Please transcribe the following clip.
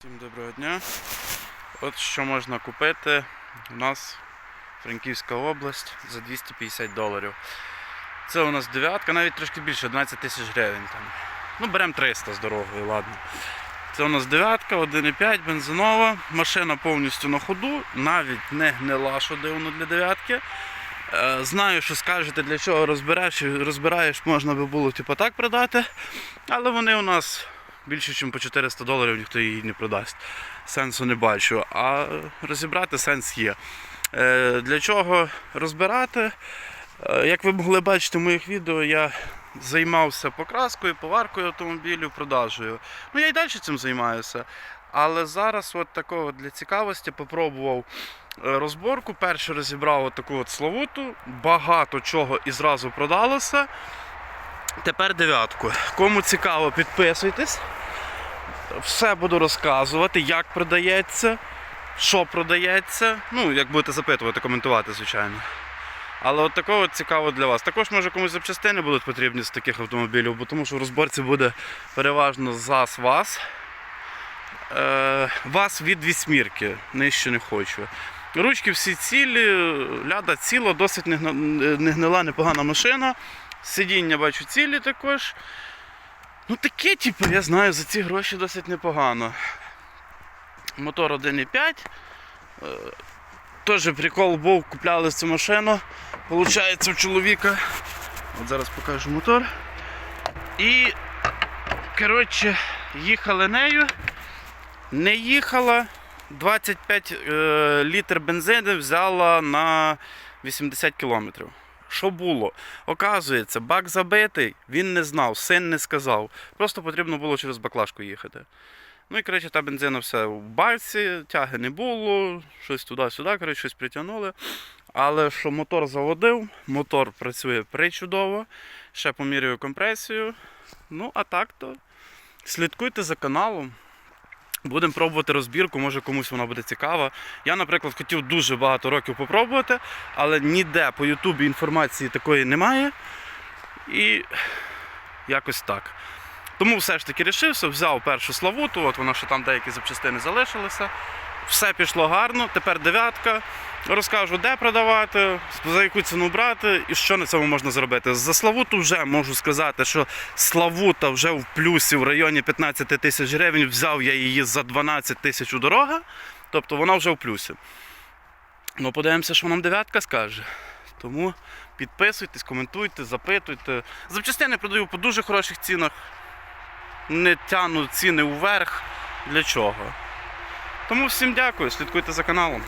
Всім доброго дня. От що можна купити у нас Франківська область за 250 доларів. Це у нас дев'ятка, навіть трошки більше, 11 тисяч гривень там. Ну, беремо 300 з дорогою, ладно. Це у нас дев'ятка, 1,5 бензинова, машина повністю на ходу, навіть не гнила, що дивно для дев'ятки. Е, Знаю, що скажете, для чого розбираєш, розбираєш, можна би було типу, так продати, але вони у нас більше, ніж по 400 доларів ніхто її не продасть. Сенсу не бачу. А розібрати сенс є. Е, Для чого розбирати? Е, Як ви могли бачити в моїх відео, я займався покраскою, поваркою автомобілів, продажею. Ну я і далі цим займаюся. Але зараз от такого для цікавості попробував е, розборку. Перше розібрав таку от славуту, багато чого і зразу продалося. Тепер дев'ятку. Кому цікаво, підписуйтесь. Все буду розказувати, як продається, що продається. Ну, як будете запитувати, коментувати, звичайно. Але от такого цікаво для вас. Також може комусь запчастини будуть потрібні з таких автомобілів, бо тому що в розборці буде переважно зас вас. Е, вас від вісьмірки, нижче не хочу. Ручки всі цілі, ляда ціла, досить не гнила, непогана машина. Сидіння бачу цілі також. Ну таке, типу, я знаю, за ці гроші досить непогано. Мотор 1,5. Е, Теж прикол був, купляли цю машину. Получається у чоловіка. От зараз покажу мотор. І коротше, їхали нею. Не їхала. 25 е, літр бензину взяла на 80 кілометрів. Що було? Оказується, бак забитий, він не знав, син не сказав. Просто потрібно було через баклажку їхати. Ну і коротше, та бензина все в баці, тяги не було, щось туди-сюди, коротше, щось притягнули. Але що мотор заводив, мотор працює причудово, ще помірюю компресію. Ну, а так то слідкуйте за каналом. Будемо пробувати розбірку, може комусь вона буде цікава. Я, наприклад, хотів дуже багато років попробувати, але ніде по Ютубі інформації такої немає. І якось так. Тому все ж таки рішився, взяв першу славуту, от вона ще там деякі запчастини залишилися. Все пішло гарно, тепер дев'ятка. Розкажу, де продавати, за яку ціну брати і що на цьому можна зробити. За Славуту вже можу сказати, що Славута вже в плюсі в районі 15 тисяч гривень. Взяв я її за 12 тисяч у дорога, тобто вона вже в плюсі. Ну, подивимося, що нам дев'ятка скаже. Тому підписуйтесь, коментуйте, запитуйте. Запчастини продаю по дуже хороших цінах. Не тяну ціни вверх. Для чого? Тому всім дякую, слідкуйте за каналом.